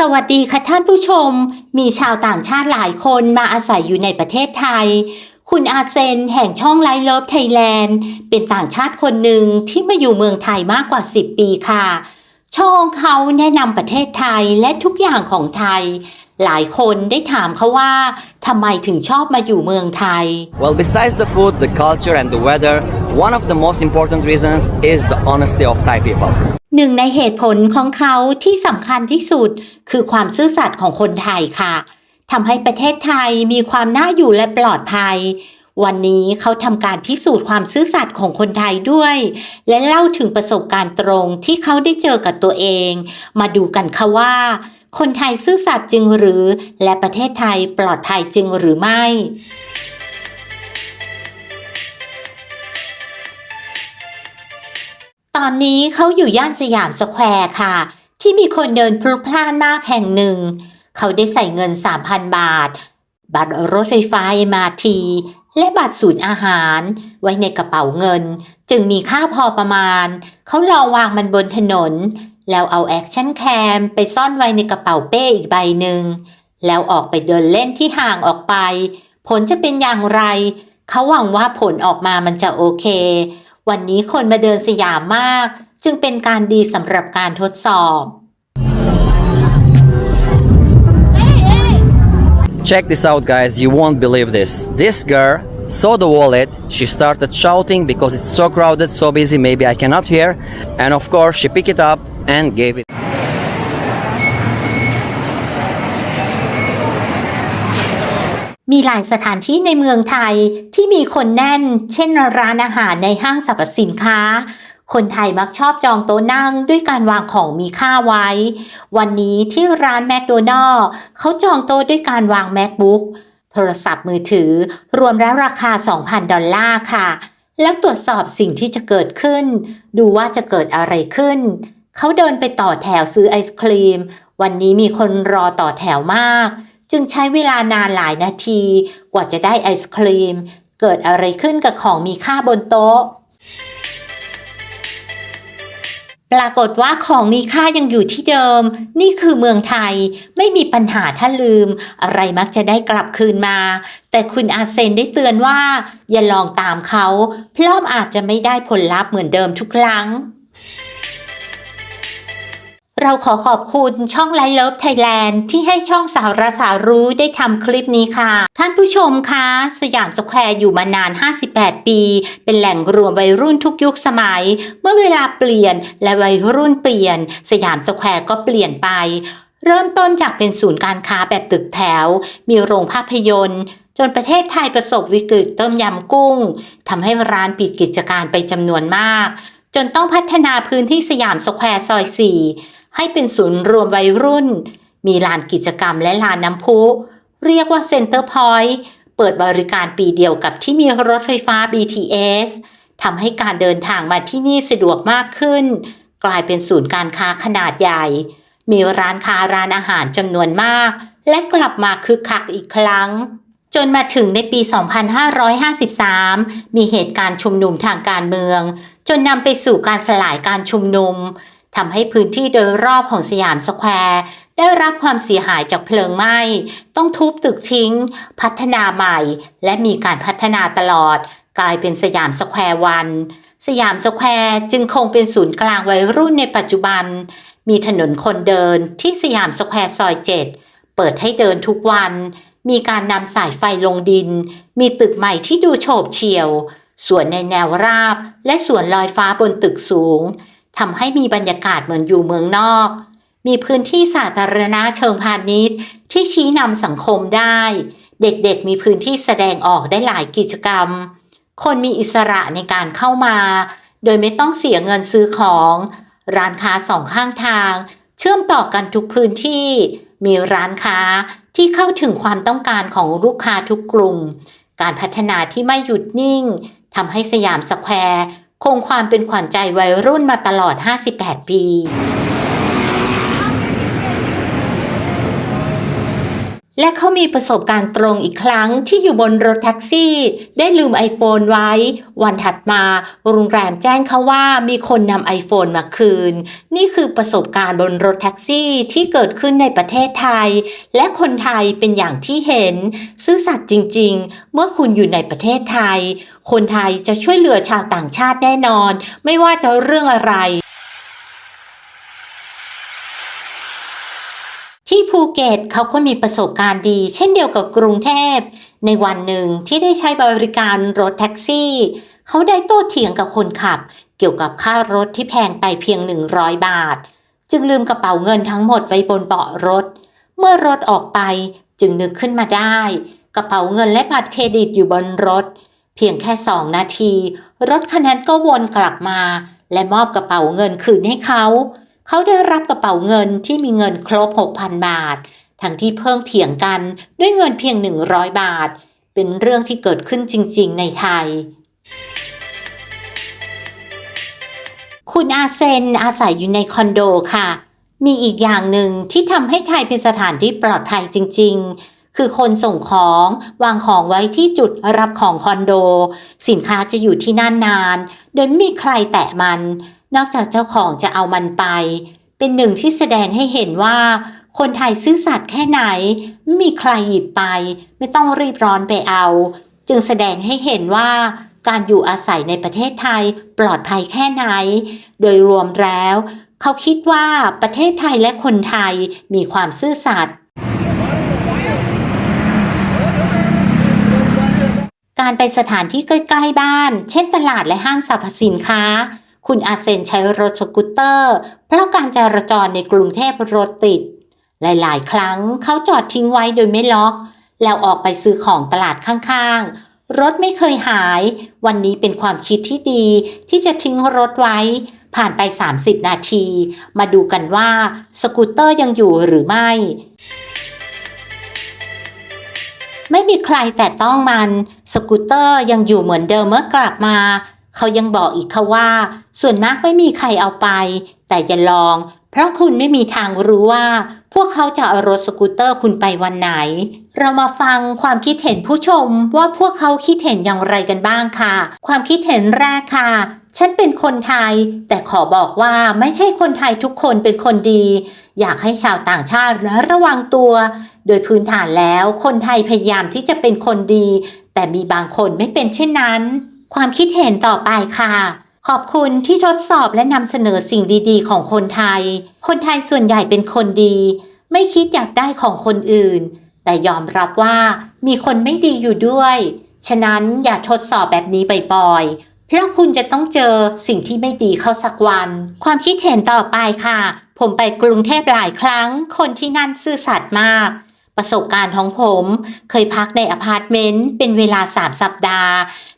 สวัสดีค่ะท่านผู้ชม มีชาวต่างชาติหลายคนมาอาศัยอยู่ในประเทศไทย คุณอาเซนแห่งช่องไลฟ์เลิฟไทยแลนด์เป็นต่างชาติคนหนึ่งที่มาอยู่เมืองไทยมากกว่า 10 ปีค่ะ ช่องเขาแนะนำประเทศไทยและทุกอย่างของไทย หลายคนได้ถามเขาว่าทำไมถึงชอบมาอยู่เมืองไทย Well, besides the food, the culture, and the weather, one of the most important reasons is the honesty of Thai people. หนึ่งในเหตุผลของเขาที่สำคัญที่สุด คือความซื่อสัตย์ของคนไทยค่ะทำให้ประเทศไทยมีความน่าอยู่และปลอดภัย วันนี้เขาทำการพิสูจน์ความซื่อสัตย์ของคนไทยด้วย และเล่าถึงประสบการณ์ตรงที่เขาได้เจอกับตัวเอง มาดูกันค่ะว่า คนไทยซื่อสัตย์จริงหรือ และประเทศไทยปลอดภัยจริงหรือไม่ ตอนนี้เขาอยู่ย่านสยามสแควร์ค่ะ ที่มีคนเดินพลุกพล่านมากแห่งหนึ่ง เขาได้ใส่เงิน 3,000 บาท บัตรรถไฟฟ้า MRT และบัตรศูนย์อาหาร ไว้ในกระเป๋าเงิน จึงมีค่าพอประมาณ เขาลองวางมันบนถนน แล้วเอาแอคชั่นแคมไปซ่อนไว้ในกระเป๋าเป้อีกใบหนึ่ง แล้วออกไปเดินเล่นที่ห่างออกไป ผลจะเป็นอย่างไร เขาหวังว่าผลออกมามันจะโอเค วันนี้คนมาเดินสยามมาก จึงเป็นการดีสำหรับการทดสอบ Check this out, guys. You won't believe this. This girl saw the wallet. She started shouting because it's so crowded, so busy. Maybe I cannot hear. And of course, she picked it up and gave it. มีหลายสถานที่ในเมืองไทยที่มีคนแน่น เช่นร้านอาหารในห้างสรรพสินค้า คนไทยมักชอบจองโต๊ะนั่งด้วยการวางของมีค่าไว้ วันนี้ที่ร้านแมคโดนัลล์เขาจองโต๊ะด้วยการวาง MacBook โทรศัพท์มือถือ รวมแล้วราคา 2,000 ดอลลาร์ค่ะ แล้วตรวจสอบสิ่งที่จะเกิดขึ้น ดูว่าจะเกิดอะไรขึ้น เขาเดินไปต่อแถวซื้อไอศครีม วันนี้มีคนรอต่อแถวมาก จึงใช้เวลานานหลายนาที กว่าจะได้ไอศครีม เกิดอะไรขึ้นกับของมีค่าบนโต๊ะ ปรากฏว่าของมีค่ายังอยู่ที่เดิม นี่คือเมืองไทยไม่มีปัญหาถ้าลืม อะไรมักจะได้กลับคืนมา แต่คุณอาเซนได้เตือนว่า อย่าลองตามเขา เพราะอาจจะไม่ได้ผลลัพธ์เหมือนเดิมทุกครั้ง เราขอขอบคุณช่องไลฟ์เลิฟไทยแลนด์ที่ให้ช่องสาวรสารู้ได้ทำคลิปนี้ค่ะ ท่านผู้ชมคะสยามสแควร์อยู่มานาน 58 ปี เป็นแหล่งรวมวัยรุ่นทุกยุคสมัย เมื่อเวลาเปลี่ยนและวัยรุ่นเปลี่ยน สยามสแควร์ก็เปลี่ยนไป เริ่มต้นจากเป็นศูนย์การค้าแบบตึกแถว มีโรงภาพยนตร์จนประเทศไทยประสบวิกฤตต้มยำกุ้งทำให้ร้านปิดกิจการไปจำนวนมาก จนต้องพัฒนาพื้นที่สยามสแควร์ซอย4 ให้เป็นศูนย์รวมวัยรุ่น มีลานกิจกรรมและลานน้ำพุ เรียกว่าเซ็นเตอร์พอยต์เปิดบริการปีเดียวกับที่มีรถไฟฟ้า BTS ทำให้การเดินทางมาที่นี่สะดวกมากขึ้น กลายเป็นศูนย์การค้าขนาดใหญ่ มีร้านค้าร้านอาหารจำนวนมาก และกลับมาคึกคักอีกครั้ง จนมาถึงในปี 2553 มีเหตุการณ์ชุมนุมทางการเมือง จนนำไปสู่การสลายการชุมนุม ทำให้พื้นที่โดยรอบของสยามสแควร์ได้รับความเสียหายจากเพลิงไหม้ ต้องทุบตึกทิ้ง พัฒนาใหม่ และมีการพัฒนาตลอด กลายเป็นสยามสแควร์วัน สยามสแควร์จึงคงเป็นศูนย์กลางวัยรุ่นในปัจจุบัน มีถนนคนเดินที่สยามสแควร์ซอยเจ็ดเปิดให้เดินทุกวัน มีการนำสายไฟลงดิน มีตึกใหม่ที่ดูโฉบเฉี่ยว สวนในแนวราบ และสวนลอยฟ้าบนตึกสูง ทำให้มีบรรยากาศเหมือนอยู่เมืองนอก มีพื้นที่สาธารณะเชิงพาณิชย์ ที่ชี้นำสังคมได้ เด็กๆมีพื้นที่แสดงออกได้หลายกิจกรรม คนมีอิสระในการเข้ามา โดยไม่ต้องเสียเงินซื้อของ ร้านค้าสองข้างทาง เชื่อมต่อกันทุกพื้นที่ มีร้านค้าที่เข้าถึงความต้องการของลูกค้าทุกกลุ่ม การพัฒนาที่ไม่หยุดนิ่งทำให้สยามสแควร์ คงความเป็นขวัญใจวัยรุ่นมาตลอด 58 ปี และเขามีประสบการณ์ตรงอีกครั้งที่อยู่บนรถแท็กซี่ ได้ลืม iPhone ไว้ วันถัดมาโรงแรมแจ้งเขาว่ามีคนนำ iPhone มาคืน นี่คือประสบการณ์บนรถแท็กซี่ที่เกิดขึ้นในประเทศไทย และคนไทยเป็นอย่างที่เห็น ซื่อสัตย์จริง ๆ เมื่อคุณอยู่ในประเทศไทย คนไทยจะช่วยเหลือชาวต่างชาติแน่นอน ไม่ว่าจะเรื่องอะไร ที่ภูเก็ตเขาก็มีประสบการณ์ดี เช่นเดียวกับกรุงเทพ ในวันหนึ่งที่ได้ใช้บริการรถแท็กซี่ เขาได้โต้เถียงกับคนขับ เกี่ยวกับค่ารถที่แพงไปเพียง 100 บาท จึงลืมกระเป๋าเงินทั้งหมดไว้บนเบาะรถ เมื่อรถออกไปจึงนึกขึ้นมาได้ กระเป๋าเงินและบัตรเครดิตอยู่บนรถ เพียงแค่สองนาที รถคันนั้นก็วนกลับมา และมอบกระเป๋าเงินคืนให้เขา เขาได้รับกระเป๋าเงินที่มีเงินครบ 6,000 บาท ทั้งที่เพิ่งเถียงกันด้วยเงินเพียง 100 บาท เป็นเรื่องที่เกิดขึ้นจริง ๆ ในไทย คุณอาเซนอาศัยอยู่ในคอนโดค่ะ มีอีกอย่างหนึ่งที่ทำให้ไทยเป็นสถานที่ปลอดภัยจริง ๆคือคนส่งของวางของไว้ที่จุดรับของคอนโด สินค้าจะอยู่ที่นั่นนาน โดยไม่มีใครแตะมัน นอกจากเจ้าของจะเอามันไป เป็นหนึ่งที่แสดงให้เห็นว่า คนไทยซื่อสัตย์แค่ไหน ไม่มีใครหยิบไป ไม่ต้องรีบร้อนไปเอา จึงแสดงให้เห็นว่าการอยู่อาศัยในประเทศไทยปลอดภัยแค่ไหน โดยรวมแล้ว เขาคิดว่าประเทศไทยและคนไทยมีความซื่อสัตย์การไปสถานที่ใกล้ ๆ บ้าน เช่นตลาดและห้างสรรพสินค้า คุณอาเซนใช้รถสกูตเตอร์ เพราะการจราจรในกรุงเทพรถติด หลายๆ ครั้งเขาจอดทิ้งไว้โดยไม่ล็อก แล้วออกไปซื้อของตลาดข้างๆ รถไม่เคยหาย วันนี้เป็นความคิดที่ดีที่จะทิ้งรถไว้ ผ่านไป 30 นาที มาดูกันว่าสกูตเตอร์ยังอยู่หรือไม่ไม่มีใครแต่ต้องมัน สกูตเตอร์ยังอยู่เหมือนเดิมเมื่อกลับมา เขายังบอกอีกค่ะว่า ส่วนมากไม่มีใครเอาไป แต่อย่าลอง เพราะคุณไม่มีทางรู้ว่า พวกเขาจะเอารถสกูตเตอร์คุณไปวันไหน เรามาฟังความคิดเห็นผู้ชมว่าพวกเขาคิดเห็นอย่างไรกันบ้างค่ะ ความคิดเห็นแรกค่ะฉันเป็นคนไทย แต่ขอบอกว่าไม่ใช่คนไทยทุกคนเป็นคนดี อยากให้ชาวต่างชาติระวังตัว โดยพื้นฐานแล้วคนไทยพยายามที่จะเป็นคนดี แต่มีบางคนไม่เป็นเช่นนั้น ความคิดเห็นต่อไปค่ะ ขอบคุณที่ทดสอบและนำเสนอสิ่งดีๆ ของคนไทย คนไทยส่วนใหญ่เป็นคนดี ไม่คิดอยากได้ของคนอื่น แต่ยอมรับว่ามีคนไม่ดีอยู่ด้วย ฉะนั้นอย่าทดสอบแบบนี้บ่อยๆเพราะคุณจะต้องเจอสิ่งที่ไม่ดีเข้าสักวัน ความคิดเห็นต่อไปค่ะ ผมไปกรุงเทพหลายครั้ง คนที่นั่นซื่อสัตย์มาก ประสบการณ์ของผม เคยพักในอพาร์ตเมนต์เป็นเวลา3สัปดาห์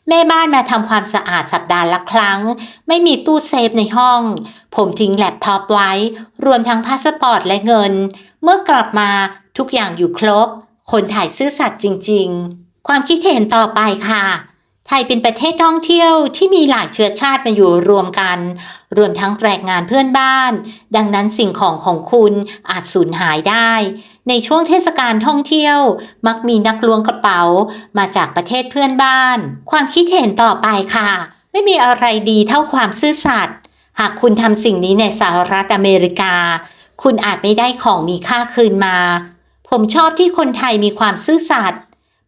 แม่บ้านมาทำความสะอาดสัปดาห์ละครั้ง ไม่มีตู้เซฟในห้อง ผมทิ้งแล็ปท็อปไว้ รวมทั้งพาสปอร์ตและเงิน เมื่อกลับมาทุกอย่างอยู่ครบ คนถ่ายซื่อสัตย์จริง ๆ ความคิดเห็นต่อไปค่ะ ไทยเป็นประเทศท่องเที่ยวที่มีหลายเชื้อชาติมาอยู่รวมกัน รวมทั้งแรงงานเพื่อนบ้าน ดังนั้นสิ่งของของคุณอาจสูญหายได้ ในช่วงเทศกาลท่องเที่ยว มักมีนักล้วงกระเป๋ามาจากประเทศเพื่อนบ้าน ความคิดเห็นต่อไปค่ะ ไม่มีอะไรดีเท่าความซื่อสัตย์หากคุณทำสิ่งนี้ในสหรัฐอเมริกา คุณอาจไม่ได้ของมีค่าคืนมา ผมชอบที่คนไทยมีความซื่อสัตย์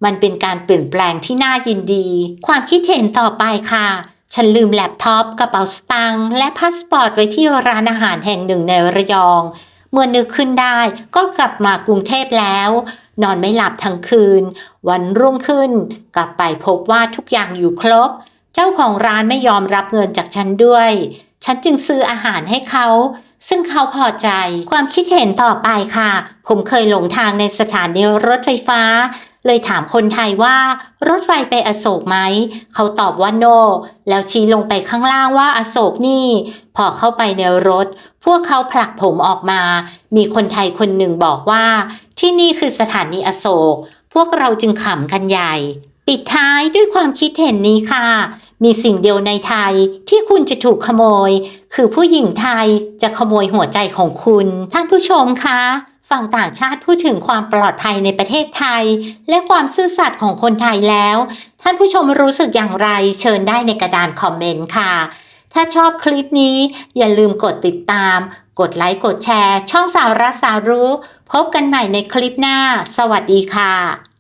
มันเป็นการเปลี่ยนแปลงที่น่ายินดี ความคิดเห็นต่อไปค่ะ ฉันลืมแล็ปท็อปกระเป๋าสตางค์และพาสปอร์ตไว้ที่ร้านอาหารแห่งหนึ่งในระยอง เมื่อนึกขึ้นได้ก็กลับมากรุงเทพแล้ว นอนไม่หลับทั้งคืน วันรุ่งขึ้น กลับไปพบว่าทุกอย่างอยู่ครบ เจ้าของร้านไม่ยอมรับเงินจากฉันด้วย ฉันจึงซื้ออาหารให้เขาซึ่งเขาพอใจความคิดเห็นต่อไปค่ะ ผมเคยหลงทางในสถานีรถไฟฟ้า เลยถามคนไทยว่ารถไฟไปอโศกไหม เขาตอบว่าโน แล้วชี้ลงไปข้างล่างว่าอโศกนี่ พอเข้าไปในรถ พวกเขาผลักผมออกมา มีคนไทยคนหนึ่งบอกว่า ที่นี่คือสถานีอโศก พวกเราจึงขำกันใหญ่ ปิดท้ายด้วยความคิดเห็นนี้ค่ะ มีสิ่งเดียวในไทยที่คุณจะถูกขโมย คือผู้หญิงไทยจะขโมยหัวใจของคุณ ท่านผู้ชมคะ ฝั่งต่างชาติพูดถึงความปลอดภัยในประเทศไทย และความซื่อสัตย์ของคนไทยแล้ว ท่านผู้ชมรู้สึกอย่างไร เชิญได้ในกระดานคอมเมนต์ค่ะ ถ้าชอบคลิปนี้ อย่าลืมกดติดตาม กดไลค์กดแชร์ ช่องสาวรักสาวรู้ พบกันใหม่ในคลิปหน้า สวัสดีค่ะ